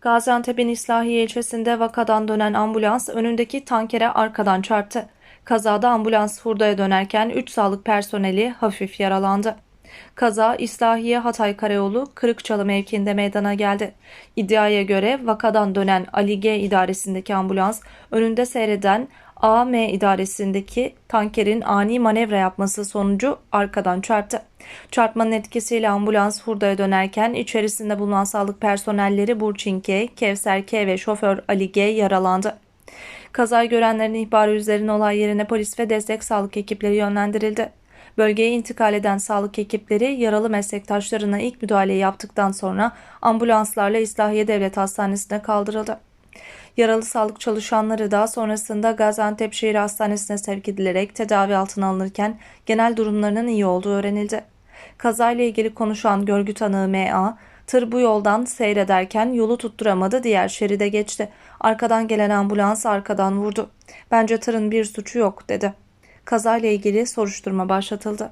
Gaziantep'in İslahiye ilçesinde vakadan dönen ambulans önündeki tankere arkadan çarptı. Kazada ambulans hurdaya dönerken 3 sağlık personeli hafif yaralandı. Kaza İslahiye Hatay Karayolu Kırıkçalı mevkiinde meydana geldi. İddiaya göre vakadan dönen Ali G idaresindeki ambulans önünde seyreden AM idaresindeki tankerin ani manevra yapması sonucu arkadan çarptı. Çarpmanın etkisiyle ambulans hurdaya dönerken içerisinde bulunan sağlık personelleri Burçin K, Kevser K ve şoför Ali G yaralandı. Kazayı görenlerin ihbarı üzerine olay yerine polis ve destek sağlık ekipleri yönlendirildi. Bölgeye intikal eden sağlık ekipleri yaralı meslektaşlarına ilk müdahaleyi yaptıktan sonra ambulanslarla İslahiye Devlet Hastanesi'ne kaldırıldı. Yaralı sağlık çalışanları da sonrasında Gaziantep Şehir Hastanesi'ne sevk edilerek tedavi altına alınırken genel durumlarının iyi olduğu öğrenildi. Kazayla ilgili konuşan görgü tanığı MA, tır bu yoldan seyrederken yolu tutturamadı diğer şeride geçti. Arkadan gelen ambulans arkadan vurdu. Bence tırın bir suçu yok dedi. Kazayla ilgili soruşturma başlatıldı.